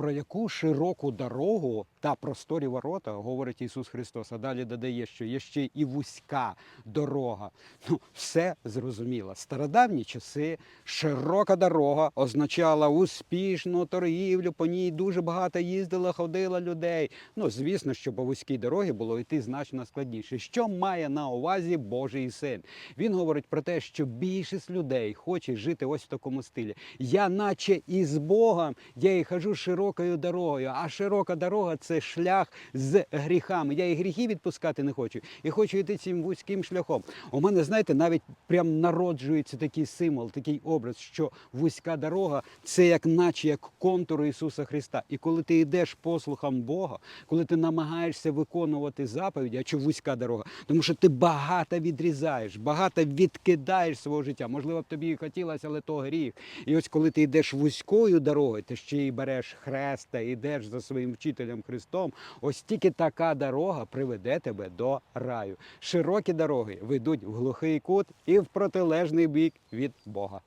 про яку широку дорогу та просторі ворота говорить Ісус Христос. А далі додає, що є ще і вузька дорога. Ну, все зрозуміло. Стародавні часи широка дорога означала успішну торгівлю. По ній дуже багато їздило, ходило людей. Ну, звісно, що по вузькій дорогі було йти значно складніше. Що має на увазі Божий син? Він говорить про те, що більшість людей хоче жити ось в такому стилі. Я, наче із Богом, я і хожу широкою дорогою. А широка дорога це шлях з гріхами. Я і гріхи відпускати не хочу, і хочу йти цим вузьким шляхом. У мене, знаєте, навіть прям народжується такий символ, такий образ, що вузька дорога це як наче як контур Ісуса Христа. І коли ти йдеш послухом Бога, коли ти намагаєшся виконувати заповіді, а чому вузька дорога? Тому що ти багато відрізаєш, багато відкидаєш свого життя. Можливо, б тобі і хотілося, але то гріх. І ось коли ти йдеш вузькою дорогою, ти ще й береш хреста, ідеш за своїм вчителем Христом. Ось тільки така дорога приведе тебе до раю. Широкі дороги ведуть в глухий кут і в протилежний бік від Бога.